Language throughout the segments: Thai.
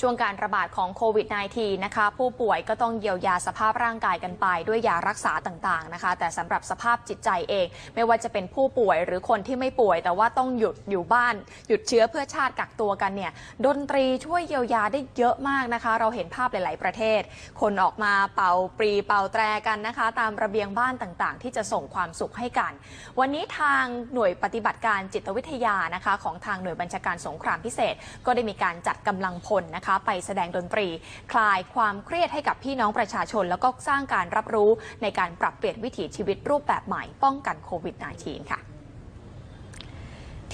ช่วงการระบาดของโควิด -19 นะคะ ผู้ป่วยก็ต้องเยียวยาสภาพร่างกายกันไป ด้วยยารักษาต่างๆนะคะ แต่สำหรับสภาพจิตใจเอง ไม่ว่าจะเป็นผู้ป่วยหรือคนที่ไม่ป่วย แต่ว่าต้องหยุดอยู่บ้าน หยุดเชื้อเพื่อชาติกักตัวกันเนี่ยดนตรีช่วยเยียวยาได้เยอะมากนะคะ เราเห็นภาพหลาย ๆ ประเทศ คนออกมาเป่าปรีเป่าแตรกันนะคะ ตามระเบียงบ้านต่างๆ ที่จะส่งความสุขให้กัน วันนี้ทางหน่วยปฏิบัติการจิตวิทยานะคะ ของทางหน่วยบัญชาการสงครามพิเศษ ก็ได้มีการจัดกำลังพลนะคะไปแสดงดนตรี คลายความเครียดให้กับพี่น้องประชาชน แล้วก็สร้างการรับรู้ในการปรับเปลี่ยนวิถีชีวิตรูปแบบใหม่ป้องกันโควิด -19 ค่ะ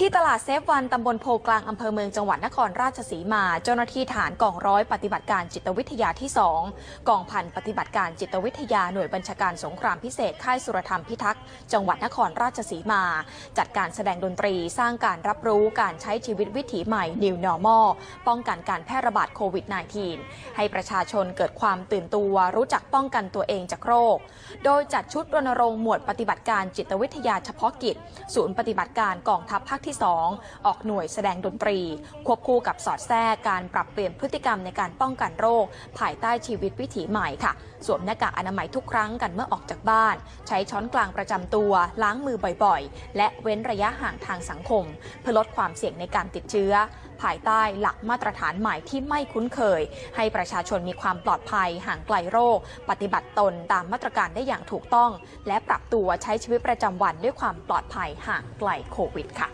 ที่ตลาดเซฟวันตำบลโพกลางอำเภอเมืองจังหวัดนครราชสีมา เจ้าหน้าที่ฐานกองร้อยปฏิบัติการจิตวิทยาที่ 2 กองพันปฏิบัติการจิตวิทยาหน่วยบัญชาการสงครามพิเศษค่ายสุรธรรมพิทักษ์จังหวัดนครราชสีมา จัดการแสดงดนตรีสร้างการรับรู้การใช้ชีวิตวิถีใหม่ New Normal ป้องกันการแพร่ระบาดโควิด -19 ให้ประชาชนเกิดความตื่นตัวรู้จักป้องกันตัวเองจากโรค โดยจัดชุดรณรงค์หมวดปฏิบัติการจิตวิทยาเฉพาะกิจ ศูนย์ปฏิบัติการกองทัพภาคที่ 2 ออกหน่วยแสดงดนตรี ควบคู่กับสอดแทรกการปรับเปลี่ยนพฤติกรรมในการป้องกันโรค ภายใต้ชีวิตวิถีใหม่ค่ะ สวมหน้ากากอนามัยทุกครั้งกันเมื่อออกจากบ้าน ใช้ช้อนกลางประจำตัว ล้างมือบ่อยๆ และเว้นระยะห่างทางสังคม เพื่อลดความเสี่ยงในการติดเชื้อ ภายใต้หลักมาตรฐานใหม่ที่ไม่คุ้นเคย ให้ประชาชนมีความปลอดภัยห่างไกลโรค ปฏิบัติตนตามมาตรการได้อย่างถูกต้อง และปรับตัวใช้ชีวิตประจำวันด้วยความปลอดภัยห่างไกลโควิดค่ะ